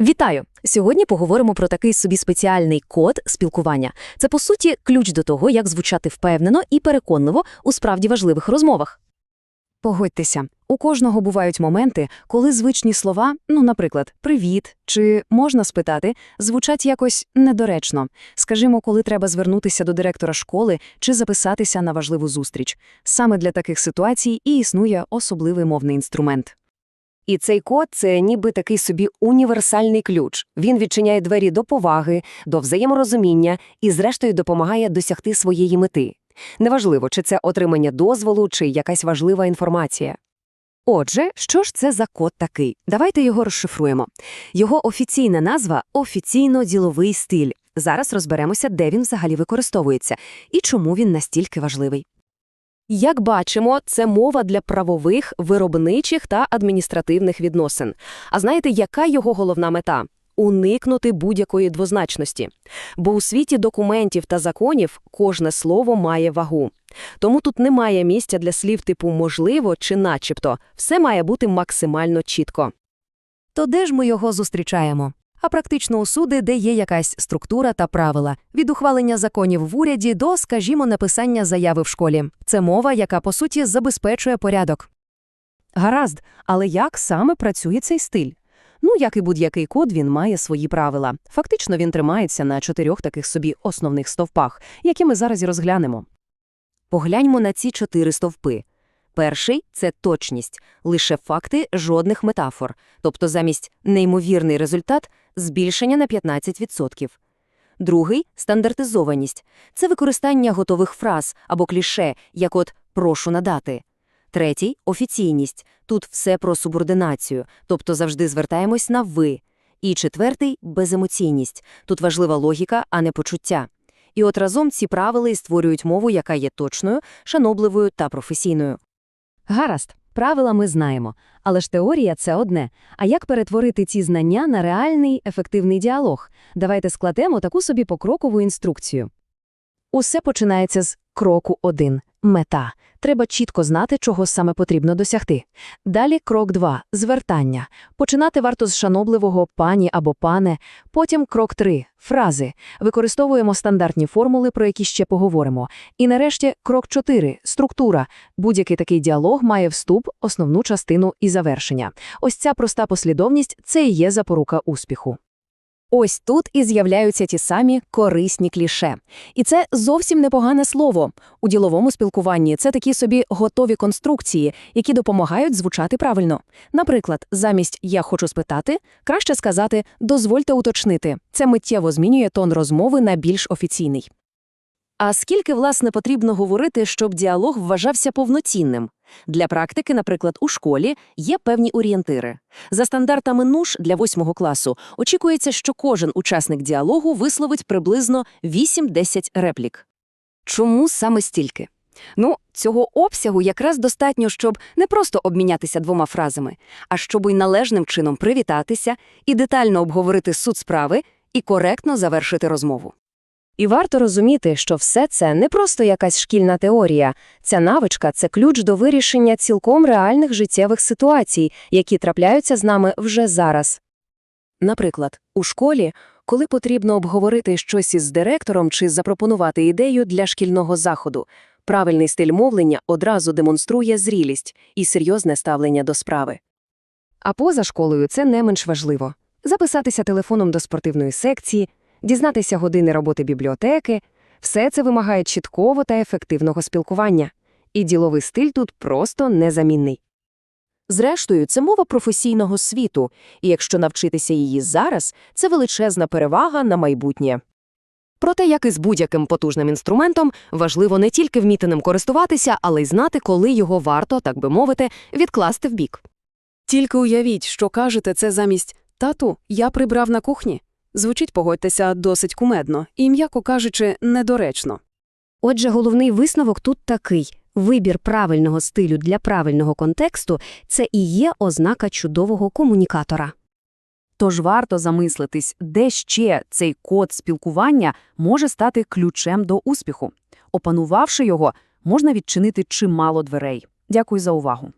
Вітаю! Сьогодні поговоримо про такий собі спеціальний код спілкування. Це, по суті, ключ до того, як звучати впевнено і переконливо у справді важливих розмовах. Погодьтеся, у кожного бувають моменти, коли звичні слова, ну, наприклад, «привіт» чи «можна спитати», звучать якось недоречно. Скажімо, коли треба звернутися до директора школи чи записатися на важливу зустріч. Саме для таких ситуацій і існує особливий мовний інструмент. І цей код це ніби такий собі універсальний ключ. Він відчиняє двері до поваги, до взаєморозуміння і, зрештою, допомагає досягти своєї мети. Неважливо, чи це отримання дозволу, чи якась важлива інформація. Отже, що ж це за код такий? Давайте його розшифруємо. Його офіційна назва офіційно-діловий стиль. Зараз розберемося, де він взагалі використовується і чому він настільки важливий. Як бачимо, це мова для правових, виробничих та адміністративних відносин. А знаєте, яка його головна мета? Уникнути будь-якої двозначності. Бо у світі документів та законів кожне слово має вагу. Тому тут немає місця для слів типу «можливо» чи «начебто». Все має бути максимально чітко. То де ж ми його зустрічаємо? А практично усюди, де є якась структура та правила, від ухвалення законів в уряді до, скажімо, написання заяви в школі. Це мова, яка, по суті, забезпечує порядок. Гаразд, але як саме працює цей стиль? Ну, як і будь-який код, він має свої правила. Фактично, він тримається на чотирьох таких собі основних стовпах, які ми зараз і розглянемо. Погляньмо на ці чотири стовпи. Перший – це точність, лише факти, жодних метафор, тобто замість «неймовірний результат» – збільшення на 15%. Другий – стандартизованість. Це використання готових фраз або кліше, як от «прошу надати». Третій – офіційність. Тут все про субординацію, тобто завжди звертаємось на «ви». І четвертий – беземоційність. Тут важлива логіка, а не почуття. І от разом ці правила і створюють мову, яка є точною, шанобливою та професійною. Гаразд, правила ми знаємо, але ж теорія – це одне. А як перетворити ці знання на реальний, ефективний діалог? Давайте складемо таку собі покрокову інструкцію. Усе починається з кроку 1 – мета. Треба чітко знати, чого саме потрібно досягти. Далі крок 2 – звертання. Починати варто з шанобливого «пані» або «пане». Потім крок 3 – фрази. Використовуємо стандартні формули, про які ще поговоримо. І нарешті крок 4 – структура. Будь-який такий діалог має вступ, основну частину і завершення. Ось ця проста послідовність – це і є запорука успіху. Ось тут і з'являються ті самі корисні кліше. І це зовсім непогане слово. У діловому спілкуванні це такі собі готові конструкції, які допомагають звучати правильно. Наприклад, замість «я хочу спитати» краще сказати «дозвольте уточнити». Це миттєво змінює тон розмови на більш офіційний. А скільки, власне, потрібно говорити, щоб діалог вважався повноцінним? Для практики, наприклад, у школі є певні орієнтири. За стандартами НУШ для восьмого класу очікується, що кожен учасник діалогу висловить приблизно 8-10 реплік. Чому саме стільки? Ну, цього обсягу якраз достатньо, щоб не просто обмінятися двома фразами, а щоб і належним чином привітатися, і детально обговорити суть справи, і коректно завершити розмову. І варто розуміти, що все це не просто якась шкільна теорія. Ця навичка – це ключ до вирішення цілком реальних життєвих ситуацій, які трапляються з нами вже зараз. Наприклад, у школі, коли потрібно обговорити щось із директором чи запропонувати ідею для шкільного заходу, правильний стиль мовлення одразу демонструє зрілість і серйозне ставлення до справи. А поза школою це не менш важливо. Записатися телефоном до спортивної секції – дізнатися години роботи бібліотеки – все це вимагає чіткого та ефективного спілкування. І діловий стиль тут просто незамінний. Зрештою, це мова професійного світу, і якщо навчитися її зараз, це величезна перевага на майбутнє. Проте, як і з будь-яким потужним інструментом, важливо не тільки вміти ним користуватися, але й знати, коли його варто, так би мовити, відкласти вбік. Тільки уявіть, що кажете це замість «тату, я прибрав на кухні». Звучить, погодьтеся, досить кумедно і, м'яко кажучи, недоречно. Отже, головний висновок тут такий. Вибір правильного стилю для правильного контексту – це і є ознака чудового комунікатора. Тож варто замислитись, де ще цей код спілкування може стати ключем до успіху. Опанувавши його, можна відчинити чимало дверей. Дякую за увагу.